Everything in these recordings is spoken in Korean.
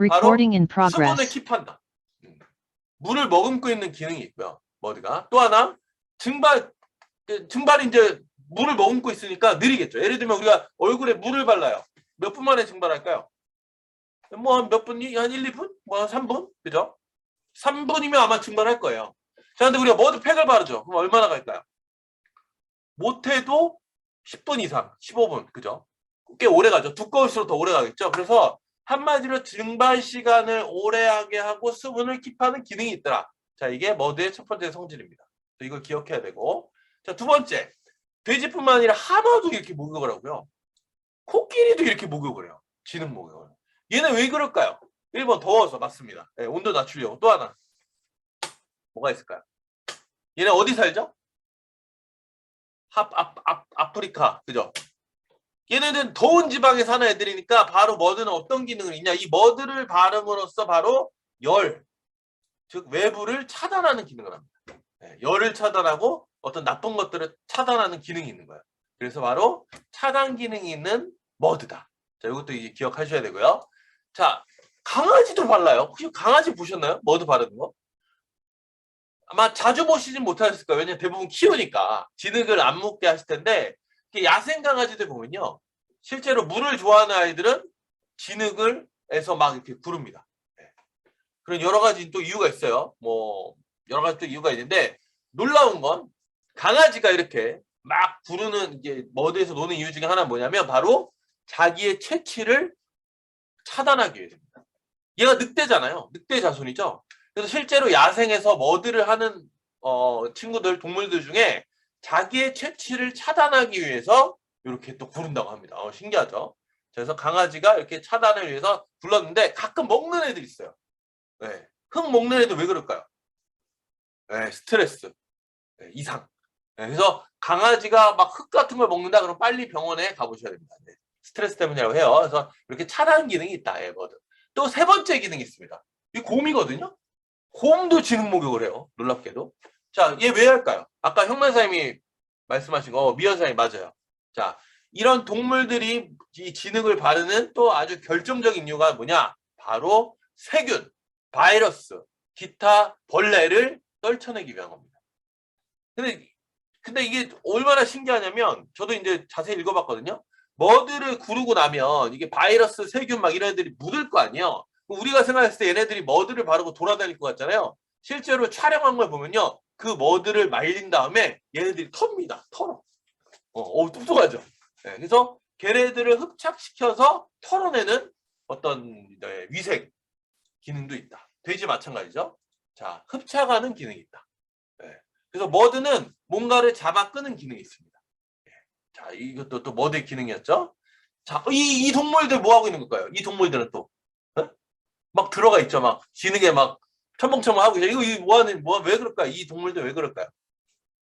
Recording in 수분을 progress. 킵한다. 음. 물을 머금고 있는 기능이 있고요. 머드가 또 하나 증발 그 증발이 이제 물을 머금고 있으니까 느리겠죠. 예를 들면 우리가 얼굴에 물을 발라요. 몇 분 만에 증발할까요? 뭐 한 몇 분이 한 1, 2분? 뭐 한 3분? 그죠? 3분이면 아마 증발할 거예요. 자, 근데 우리가 머드팩을 바르죠. 그럼 얼마나 갈까요? 못해도 10분 이상, 15분, 그죠? 꽤 오래 가죠. 두꺼울수록 더 오래 가겠죠. 그래서 한마디로 증발 시간을 오래 하게 하고 수분을 킵하는 기능이 있더라. 자, 이게 머드의 첫 번째 성질입니다. 이걸 기억해야 되고. 자, 두 번째. 돼지뿐만 아니라 하마도 이렇게 목욕을 하고요. 코끼리도 이렇게 목욕을 해요. 지능 목욕을. 얘는 왜 그럴까요? 1번 더워서 맞습니다. 네, 온도 낮추려고. 또 하나. 뭐가 있을까요? 얘네 어디 살죠? 합, 아프리카. 그죠? 얘네는 더운 지방에 사는 애들이니까 바로 머드는 어떤 기능을 있냐? 이 머드를 바름으로써 바로 열, 즉 외부를 차단하는 기능을 합니다. 네, 열을 차단하고 어떤 나쁜 것들을 차단하는 기능이 있는 거예요. 그래서 바로 차단 기능이 있는 머드다. 자, 이것도 이제 기억하셔야 되고요. 자, 강아지도 발라요. 혹시 강아지 보셨나요? 머드 바르는 거? 아마 자주 보시진 못하셨을 거예요. 왜냐면 대부분 키우니까 진흙을 안 묻게 하실 텐데 야생 강아지들 보면요. 실제로 물을 좋아하는 아이들은 진흙을 해서 막 이렇게 구릅니다. 네. 그런 여러 가지 또 이유가 있어요. 뭐 여러 가지 또 이유가 있는데 놀라운 건 강아지가 이렇게 막 부르는 이제 머드에서 노는 이유 중에 하나 는 뭐냐면 바로 자기의 채취를 차단하기 위해서입니다. 얘가 늑대잖아요. 늑대 자손이죠. 그래서 실제로 야생에서 머드를 하는 어, 친구들 동물들 중에 자기의 채취를 차단하기 위해서 이렇게 또 부른다고 합니다. 어, 신기하죠? 그래서 강아지가 이렇게 차단을 위해서 불렀는데 가끔 먹는 애들 있어요. 네. 흙 먹는 애들 왜 그럴까요? 네, 스트레스, 네, 이상. 네, 그래서 강아지가 막 흙 같은 걸 먹는다 그러면 빨리 병원에 가보셔야 됩니다. 네. 스트레스 때문이라고 해요. 그래서 이렇게 차단 기능이 있다. 에버드. 또 세 번째 기능이 있습니다. 이 곰이거든요. 곰도 지능 목욕을 해요. 놀랍게도. 자, 얘 왜 할까요? 아까 형만사님이 말씀하신 거, 어, 미연사님 맞아요. 자, 이런 동물들이 이 지능을 바르는 또 아주 결정적인 이유가 뭐냐? 바로 세균, 바이러스, 기타 벌레를 떨쳐내기 위한 겁니다. 근데, 근데 이게 얼마나 신기하냐면, 저도 이제 자세히 읽어봤거든요. 머드를 구르고 나면 이게 바이러스, 세균 막 이런 애들이 묻을 거 아니에요. 우리가 생각했을 때 얘네들이 머드를 바르고 돌아다닐 것 같잖아요. 실제로 촬영한 걸 보면요. 그 머드를 말린 다음에 얘네들이 텁니다. 털어. 어, 어 똑똑하죠. 네, 그래서 걔네들을 흡착시켜서 털어내는 어떤 네, 위생 기능도 있다. 돼지 마찬가지죠. 자, 흡착하는 기능이 있다. 네, 그래서 머드는 뭔가를 잡아 끄는 기능이 있습니다. 네, 자, 이것도 또 머드의 기능이었죠. 자, 이, 이 동물들 뭐 하고 있는 걸까요? 이 동물들은 또막 들어가 있죠. 막 지능에 막 첨벙첨벙 하고 있죠. 이거 이거 뭐 하는 뭐 왜 그럴까요? 이 동물들 왜 그럴까요?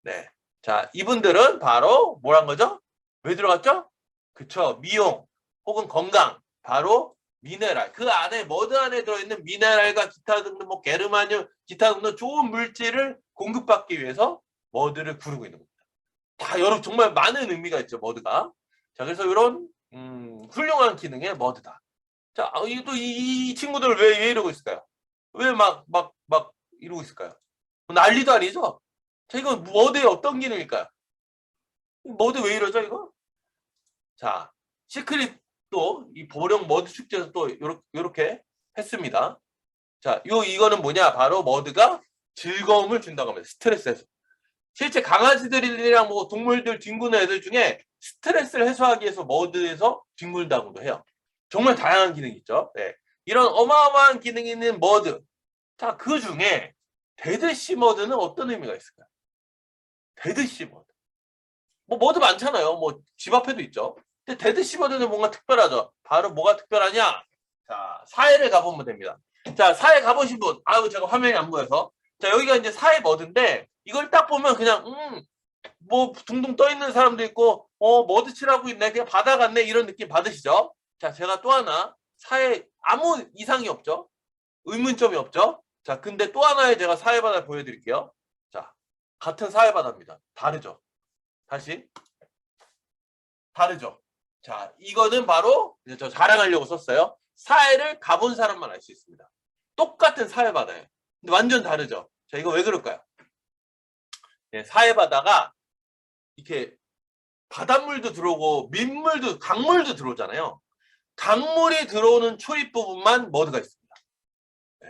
네. 자, 이분들은 바로 뭐란 거죠? 왜 들어갔죠? 그쵸. 미용 혹은 건강. 바로 미네랄. 그 안에 머드 안에 들어있는 미네랄과 기타 등등 뭐 게르마늄, 기타 등등 좋은 물질을 공급받기 위해서 머드를 구르고 있는 겁니다. 다 여러 정말 많은 의미가 있죠. 머드가. 자, 그래서 이런 음, 훌륭한 기능의 머드다. 자, 아, 이, 또 이, 이 친구들 왜, 왜 이러고 있을까요? 왜 막, 막, 막 이러고 있을까요? 난리도 아니죠? 자, 이건 머드의 어떤 기능일까요? 머드 왜 이러죠, 이거? 자, 시크릿도 이 보령 머드 축제에서 또 요렇게, 했습니다. 자, 요, 이거는 뭐냐? 바로 머드가 즐거움을 준다고 합니다. 스트레스에서. 실제 강아지들이랑 뭐 동물들 뒹구는 애들 중에 스트레스를 해소하기 위해서 머드에서 뒹굴다고도 해요. 정말 다양한 기능이 있죠. 네. 이런 어마어마한 기능이 있는 머드. 자, 그 중에 데드시 머드는 어떤 의미가 있을까요? 데드시 머드. 뭐 머드 많잖아요. 뭐 집 앞에도 있죠. 근데 데드시 머드는 뭔가 특별하죠. 바로 뭐가 특별하냐? 자, 사회를 가보면 됩니다. 자, 사회 가보신 분. 아유, 제가 화면이 안 보여서. 자, 여기가 이제 사회 머드인데 이걸 딱 보면 그냥 음, 뭐 둥둥 떠 있는 사람도 있고 어, 머드 칠하고 있네. 그냥 바다 같네. 이런 느낌 받으시죠? 자, 제가 또 하나 사회 아무 이상이 없죠. 의문점이 없죠. 자, 근데 또 하나의 제가 사회 바다를 보여드릴게요. 자, 같은 사회 바다입니다. 다르죠. 다시 다르죠. 자, 이거는 바로 이제 저 자랑하려고 썼어요. 사해를 가본 사람만 알 수 있습니다. 똑같은 사해 바다예요. 근데 완전 다르죠. 자, 이거 왜 그럴까요? 예, 사해 바다가 이렇게 바닷물도 들어오고 민물도 강물도 들어오잖아요. 강물이 들어오는 초입 부분만 머드가 있습니다. 예.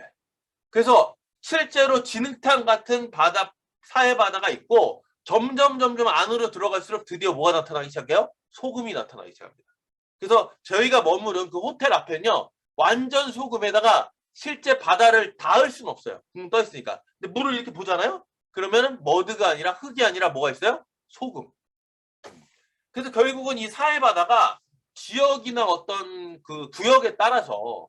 그래서 실제로 진흙탕 같은 바다 사해 바다가 있고 점점 점점 안으로 들어갈수록 드디어 뭐가 나타나기 시작해요? 소금이 나타나기 시작합니다. 그래서 저희가 머무른 그 호텔 앞에는요 완전 소금에다가 실제 바다를 닿을 수는 없어요. 붕 떠 있으니까. 근데 물을 이렇게 보잖아요. 그러면은 머드가 아니라 흙이 아니라 뭐가 있어요? 소금. 그래서 결국은 이 사해 바다가 지역이나 어떤 그 구역에 따라서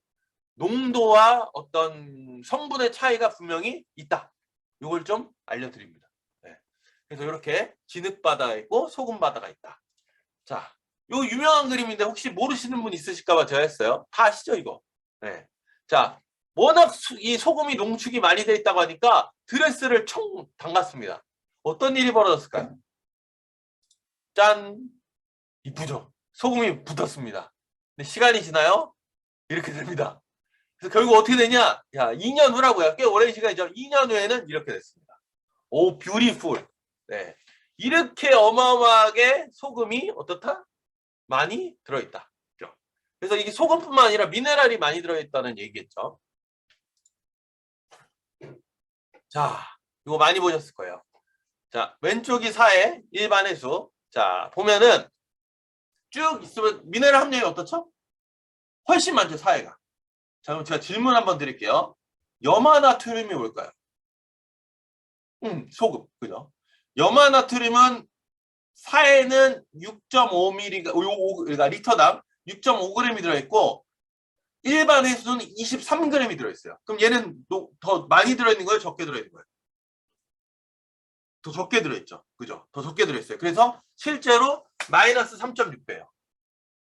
농도와 어떤 성분의 차이가 분명히 있다. 이걸 좀 알려드립니다. 네. 그래서 이렇게 진흙바다가 있고 소금바다가 있다. 자, 요 유명한 그림인데 혹시 모르시는 분 있으실까봐 제가 했어요. 다 아시죠 이거? 네. 자, 워낙 수- 이 소금이 농축이 많이 돼 있다고 하니까 드레스를 총 담갔습니다. 어떤 일이 벌어졌을까요? 짠! 이쁘죠? 소금이 붙었습니다. 근데 시간이 지나요? 이렇게 됩니다. 그래서 결국 어떻게 되냐? 야, 2년 후라고요. 꽤 오랜 시간이죠. 2년 후에는 이렇게 됐습니다. 오, 뷰티풀. 네. 이렇게 어마어마하게 소금이 어떻다? 많이 들어있다. 그래서 이게 소금뿐만 아니라 미네랄이 많이 들어있다는 얘기겠죠. 자, 이거 많이 보셨을 거예요. 자, 왼쪽이 사해, 일반 해수. 자, 보면은 쭉 있으면 미네랄 함량이 어떻죠? 훨씬 많죠, 사해가. 자, 그럼 제가 질문 한번 드릴게요. 염화나트륨이 뭘까요? 음, 소금, 그죠? 염화나트륨은 사해는 6.5mg가, 그러니까 리터당 6.5g이 들어있고, 일반 해수는 23g이 들어있어요. 그럼 얘는 노- 더 많이 들어있는 거예요? 적게 들어있는 거예요? 더 적게 들어있죠. 그죠? 더 적게 들어있어요. 그래서 실제로 마이너스 3.6배예요.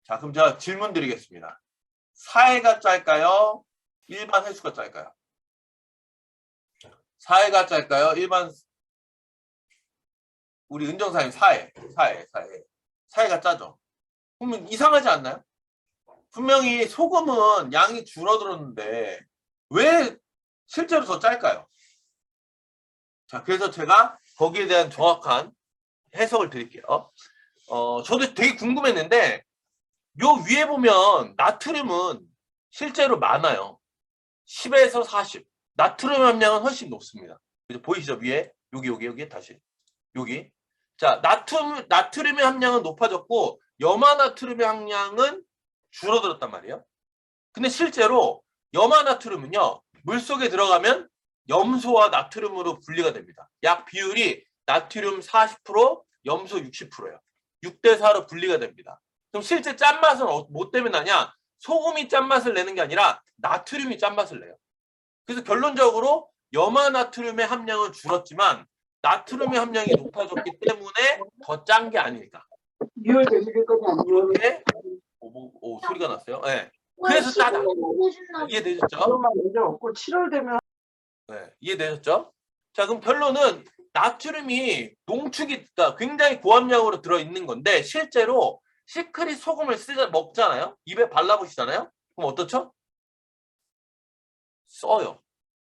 자, 그럼 제가 질문 드리겠습니다. 사해가 짤까요? 일반 해수가 짤까요? 사해가 짤까요? 일반 우리 은정사님 사해, 사해, 사해. 사해가 짜죠. 그러면 이상하지 않나요? 분명히 소금은 양이 줄어들었는데 왜 실제로 더 짤까요? 자, 그래서 제가 거기에 대한 정확한 해석을 드릴게요. 어, 저도 되게 궁금했는데 요 위에 보면 나트륨은 실제로 많아요. 10에서 40. 나트륨 함량은 훨씬 높습니다. 보이시죠? 위에 여기 여기 여기 다시 여기. 자, 나트륨 나트륨의 함량은 높아졌고 염화나트륨의 함량은 줄어들었단 말이에요. 근데 실제로 염화나트륨은요. 물 속에 들어가면 염소와 나트륨으로 분리가 됩니다. 약 비율이 나트륨 40%, 염소 60%예요. 6대 4로 분리가 됩니다. 그럼 실제 짠맛은 어- 뭐 때문에 나냐? 소금이 짠맛을 내는 게 아니라 나트륨이 짠맛을 내요. 그래서 결론적으로 염화나트륨의 함량은 줄었지만 나트륨의 함량이 높아졌기 때문에 더 짠 게 아니니까. 6월 되실 거지 안 6월 이렇게 오, 뭐- 오, 소리가 났어요. 네. 그래서 짜다. 이해되셨죠? 그것만 문제 없고 7월 되면 네, 이해되셨죠? 자, 그럼 결론은 나트륨이 농축이 그러니까 굉장히 고함량으로 들어 있는 건데 실제로 시크릿 소금을 쓰 먹잖아요. 입에 발라보시잖아요. 그럼 어떻죠? 써요.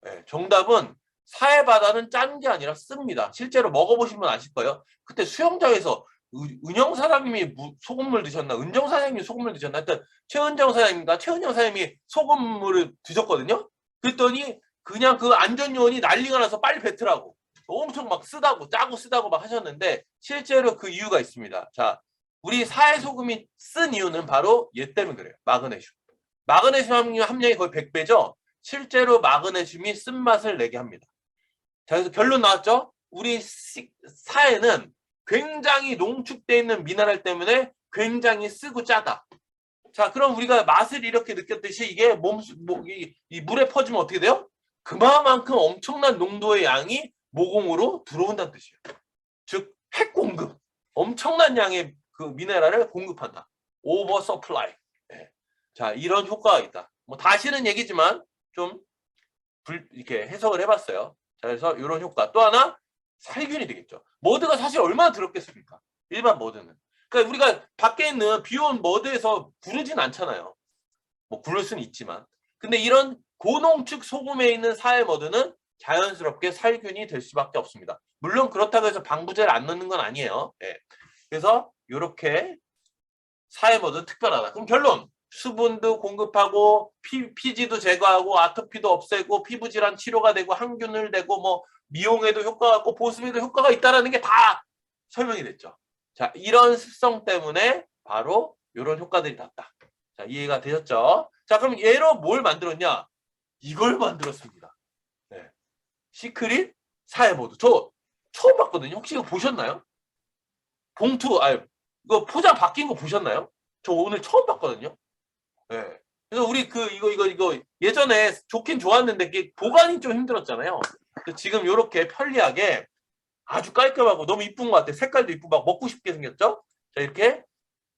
네, 정답은 사해 바다는 짠 게 아니라 씁니다. 실제로 먹어보시면 아실 거예요. 그때 수영장에서 은- 은영 사장님이 무- 소금물 드셨나? 은정 사장님이 소금물 드셨나? 하여튼 최은정 사장님과 최은영 사장님이 소금물을 드셨거든요. 그랬더니 그냥 그 안전요원이 난리가 나서 빨리 뱉으라고 엄청 막 쓰다고 짜고 쓰다고 막 하셨는데 실제로 그 이유가 있습니다. 자, 우리 사해 소금이 쓴 이유는 바로 얘 때문에 그래요. 마그네슘. 마그네슘 함량- 함량이 거의 100배죠. 실제로 마그네슘이 쓴맛을 내게 합니다. 자, 그래서 결론 나왔죠? 우리 시- 사해는 굉장히 농축되어 있는 미네랄 때문에 굉장히 쓰고 짜다. 자, 그럼 우리가 맛을 이렇게 느꼈듯이 이게 몸, 뭐, 이, 이 물에 퍼지면 어떻게 돼요? 그만큼 엄청난 농도의 양이 모공으로 들어온다는 뜻이에요. 즉, 핵 공급. 엄청난 양의 그 미네랄을 공급한다. 오버 서플라이. 예. 자, 이런 효과가 있다. 뭐 다시는 얘기지만 좀 불, 이렇게 해석을 해봤어요. 자, 그래서 이런 효과. 또 하나, 살균이 되겠죠. 머드가 사실 얼마나 들었겠습니까? 일반 머드는. 그러니까 우리가 밖에 있는 비온 머드에서 부르진 않잖아요. 뭐 부를 수는 있지만 근데 이런 고농축 소금에 있는 사해머드는 자연스럽게 살균이 될 수밖에 없습니다. 물론 그렇다고 해서 방부제를 안 넣는 건 아니에요. 예. 그래서 이렇게 사해머드 특별하다. 그럼 결론 수분도 공급하고 피, 피지도 제거하고 아토피도 없애고 피부 질환 치료가 되고 항균을 되고 뭐 미용에도 효과가 있고 보습에도 효과가 있다라는 게다 설명이 됐죠. 자 이런 습성 때문에 바로 이런 효과들이 났다. 자 이해가 되셨죠? 자 그럼 얘로 뭘 만들었냐? 이걸 만들었습니다. 네. 시크릿 사해모드. 저 처음 봤거든요. 혹시 이거 보셨나요? 봉투, 아 이거 포장 바뀐 거 보셨나요? 저 오늘 처음 봤거든요. 네. 그래서 우리 그 이거 이거 이거 예전에 좋긴 좋았는데 보관이 좀 힘들었잖아요. 지금 이렇게 편리하게 아주 깔끔하고 너무 이쁜 것 같아요. 색깔도 이쁘고 막 먹고 싶게 생겼죠? 자 이렇게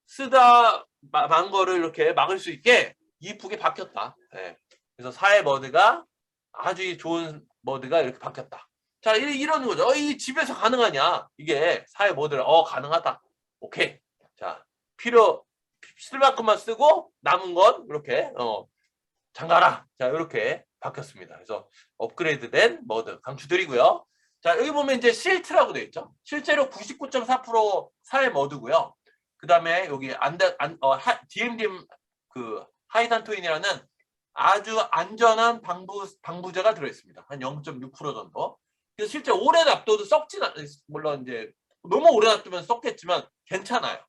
쓰다 마- 만 거를 이렇게 막을 수 있게 이쁘게 바뀌었다. 네. 그래서 사회 머드가 아주 좋은 머드가 이렇게 바뀌었다. 자 이- 이런 거죠. 어, 이 집에서 가능하냐? 이게 사회 머드를 어 가능하다. 오케이. 자 필요 쓸 만큼만 쓰고 남은 건 이렇게 어 장가라. 자 이렇게 바뀌었습니다. 그래서 업그레이드 된 머드 강추드리고요. 자 여기 보면 이제 실트라고 되어 있죠. 실제로 99.4% 사회 머드고요. 그 다음에 여기 안데 안, 어, 하, DMDM 그 하이단토인이라는 아주 안전한 방부 방부제가 들어있습니다. 한 0.6% 정도. 그래서 실제 오래 놔둬도 썩진 않, 물론 이제 너무 오래 놔두면 썩겠지만 괜찮아요.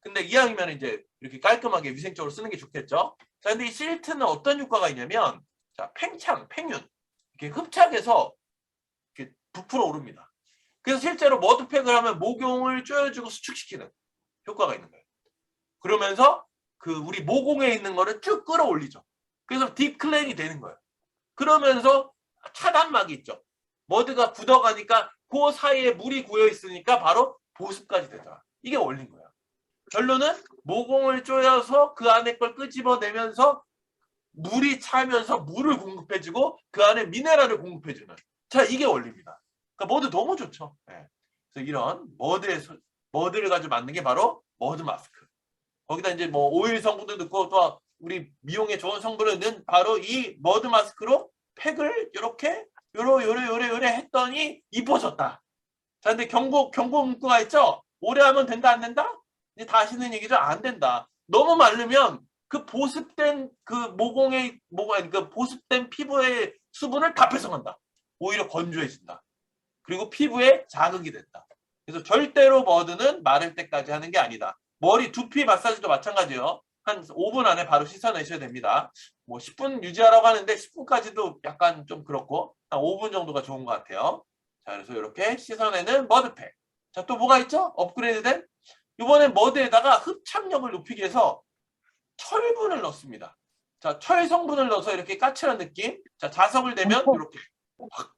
근데 이왕이면 이제 이렇게 깔끔하게 위생적으로 쓰는 게 좋겠죠. 자, 근데 이 실트는 어떤 효과가 있냐면, 자, 팽창, 팽윤, 이렇게 흡착해서 이렇게 부풀어 오릅니다. 그래서 실제로 머드팩을 하면 목욕을 쪼여주고 수축시키는 효과가 있는 거예요. 그러면서 그 우리 모공에 있는 거를 쭉 끌어올리죠. 그래서 딥클렌이 되는 거예요. 그러면서 차단막이 있죠. 머드가 굳어가니까 그 사이에 물이 고여 있으니까 바로 보습까지 되더라. 이게 원리인 거야. 결론은 모공을 조여서 그 안에 걸 끄집어내면서 물이 차면서 물을 공급해주고 그 안에 미네랄을 공급해주는. 자 이게 원리입니다. 그러니까 머드 너무 좋죠. 예. 그래서 이런 머드의 소- 머드를 가지고 만든 게 바로 머드 마스크. 거기다 이제 뭐 오일 성분도 넣고 또 우리 미용에 좋은 성분을 넣은 바로 이 머드 마스크로 팩을 이렇게 요러 요래 요래 요래 했더니 이뻐졌다. 자 근데 경고 경고 문구가 있죠. 오래 하면 된다 안 된다? 이제 다 하시는 얘기죠. 안 된다. 너무 마르면 그 보습된 그 모공의 모공 그 보습된 피부의 수분을 다 뺏어간다. 오히려 건조해진다. 그리고 피부에 자극이 된다. 그래서 절대로 머드는 마를 때까지 하는 게 아니다. 머리 두피 마사지도 마찬가지예요. 한 5분 안에 바로 씻어내셔야 됩니다. 뭐 10분 유지하라고 하는데 10분까지도 약간 좀 그렇고 한 5분 정도가 좋은 것 같아요. 자, 그래서 이렇게 씻어내는 머드팩. 자, 또 뭐가 있죠? 업그레이드된 이번엔 머드에다가 흡착력을 높이기 위해서 철분을 넣습니다. 자, 철 성분을 넣어서 이렇게 까칠한 느낌. 자, 자석을 내면 이렇게 확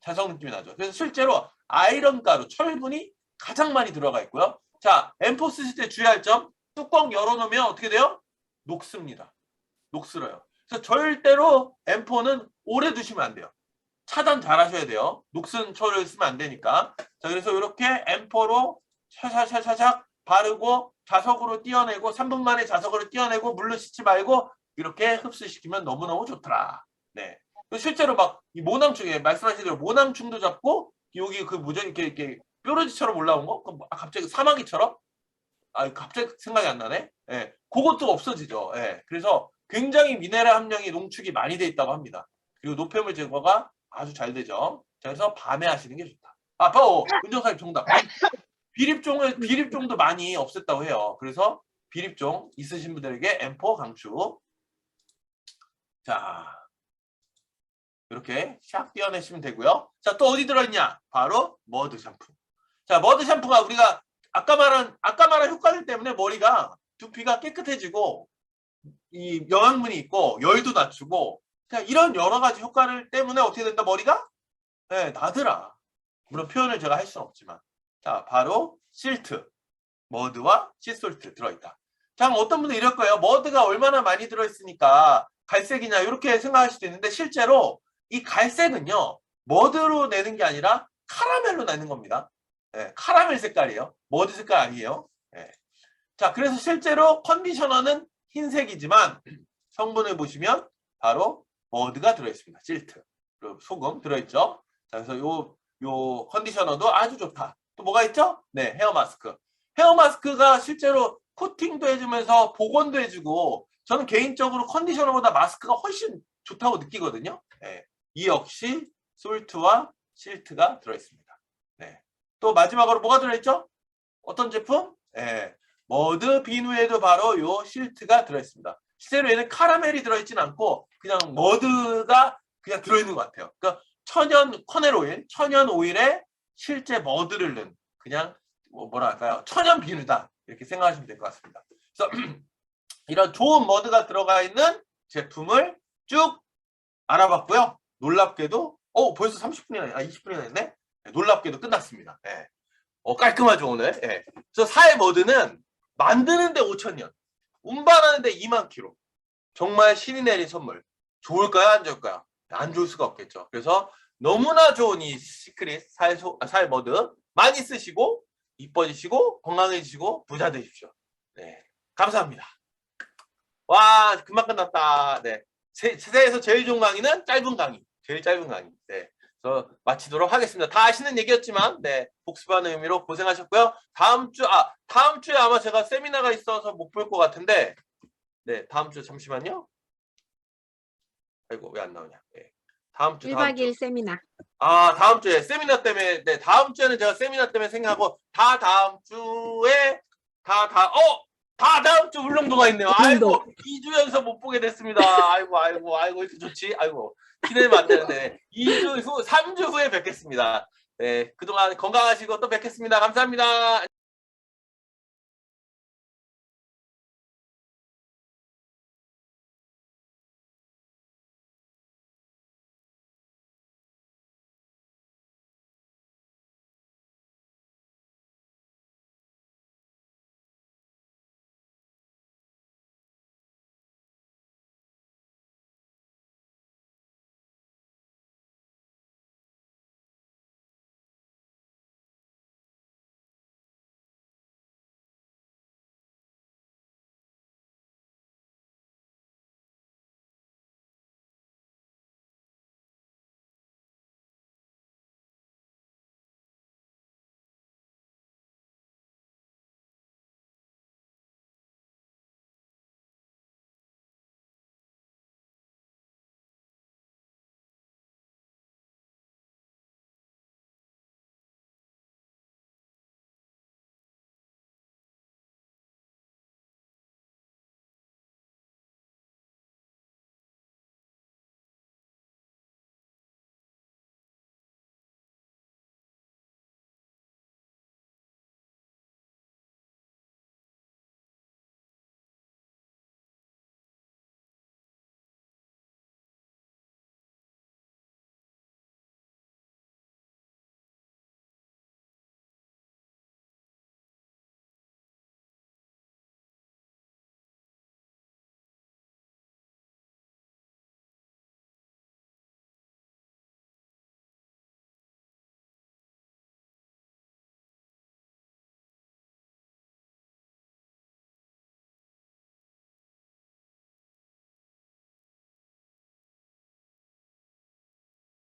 자석 느낌이 나죠. 그래서 실제로 아이런 가루, 철분이 가장 많이 들어가 있고요. 자, 엠포 쓰실 때 주의할 점. 뚜껑 열어놓으면 어떻게 돼요? 녹습니다. 녹슬어요. 그래서 절대로 엠포는 오래 두시면 안 돼요. 차단 잘 하셔야 돼요. 녹슨 철을 쓰면 안 되니까. 자, 그래서 이렇게 엠포로 샤샤샤샤샥 바르고 자석으로 띄어내고 3분 만에 자석으로 띄어내고 물로 씻지 말고 이렇게 흡수시키면 너무너무 좋더라. 네. 그리고 실제로 막 이 모낭충에 말씀하신 대로 모낭충도 잡고 여기 그 뭐죠 이렇게 이렇게 뾰루지처럼 올라온 거? 그 아, 갑자기 사마귀처럼? 아 갑자기 생각이 안 나네. 예. 그것도 없어지죠. 예. 그래서 굉장히 미네랄 함량이 농축이 많이 돼 있다고 합니다. 그리고 노폐물 제거가 아주 잘 되죠. 자, 그래서 밤에 하시는 게 좋다. 아, 바로 은정사님 정답. 비립종을 비립종도 많이 없앴다고 해요. 그래서 비립종 있으신 분들에게 M4 강추. 자, 이렇게 샥 띄어내시면 되고요. 자, 또 어디 들어있냐? 바로 머드 샴푸. 자, 머드 샴푸가 우리가 아까 말한 아까 말한 효과들 때문에 머리가 두피가 깨끗해지고 이 영양분이 있고 열도 낮추고 그냥 이런 여러 가지 효과를 때문에 어떻게 된다 머리가 네, 나더라. 물론 표현을 제가 할 수는 없지만 자 바로 실트 머드와 시솔트 들어있다. 자 어떤 분들 이럴 거예요. 머드가 얼마나 많이 들어있으니까 갈색이냐 이렇게 생각할 수도 있는데 실제로 이 갈색은요 머드로 내는 게 아니라 카라멜로 내는 겁니다. 예, 카라멜 색깔이에요. 머드 색깔 아니에요. 예. 자, 그래서 실제로 컨디셔너는 흰색이지만 성분을 보시면 바로 머드가 들어있습니다. 실트. 소금 들어있죠. 자, 그래서 요, 요 컨디셔너도 아주 좋다. 또 뭐가 있죠? 네, 헤어 마스크. 헤어 마스크가 실제로 코팅도 해주면서 복원도 해주고 저는 개인적으로 컨디셔너보다 마스크가 훨씬 좋다고 느끼거든요. 네, 이 역시 솔트와 실트가 들어있습니다. 네. 또 마지막으로 뭐가 들어있죠? 어떤 제품? 네, 머드 비누에도 바로 요 실트가 들어있습니다. 실제로 얘는 카라멜이 들어있진 않고 그냥 머드가 그냥 들어있는 것 같아요. 그러니까 천연 커넬 오일, 천연 오일에 실제 머드를 넣은 그냥 뭐 뭐라 할까요? 천연 비누다 이렇게 생각하시면 될 것 같습니다. 그래서 이런 좋은 머드가 들어가 있는 제품을 쭉 알아봤고요. 놀랍게도 어 벌써 30분이나 아 20분이나 됐네. 네, 놀랍게도 끝났습니다. 예. 어 깔끔하죠 오늘. 예. 그래서 사의 머드는 만드는데 5천 년, 운반하는데 2만 킬로. 정말 신이 내린 선물. 좋을까요? 안 좋을까요? 안 좋을 수가 없겠죠. 그래서 너무나 좋은 이 시크릿 살, 소, 아, 살 머드 많이 쓰시고 이뻐지시고 건강해지시고 부자 되십시오. 네, 감사합니다. 와 금방 끝났다. 네, 세, 세상에서 제일 좋은 강의는 짧은 강의, 제일 짧은 강의. 네, 그래서 마치도록 하겠습니다. 다 아시는 얘기였지만 네 복습하는 의미로 고생하셨고요. 다음 주 아 다음 주에 아마 제가 세미나가 있어서 못 볼 것 같은데 네 다음 주 잠시만요. 아이고 왜 안 나오냐. 네. 다음 주 다음 1박 주. 2일 세미나. 아 다음 주에 세미나 때문에 네 다음 주에는 제가 세미나 때문에 생각하고 다 다음 주에 다 다 어 다 다음 주 울릉도가 있네요. 아이고 2주 연속 못 보게 됐습니다. 아이고 아이고 아이고 이렇게 좋지. 아이고 기대면 안 되는데 2주 후 3주 후에 뵙겠습니다. 네 그동안 건강하시고 또 뵙겠습니다. 감사합니다.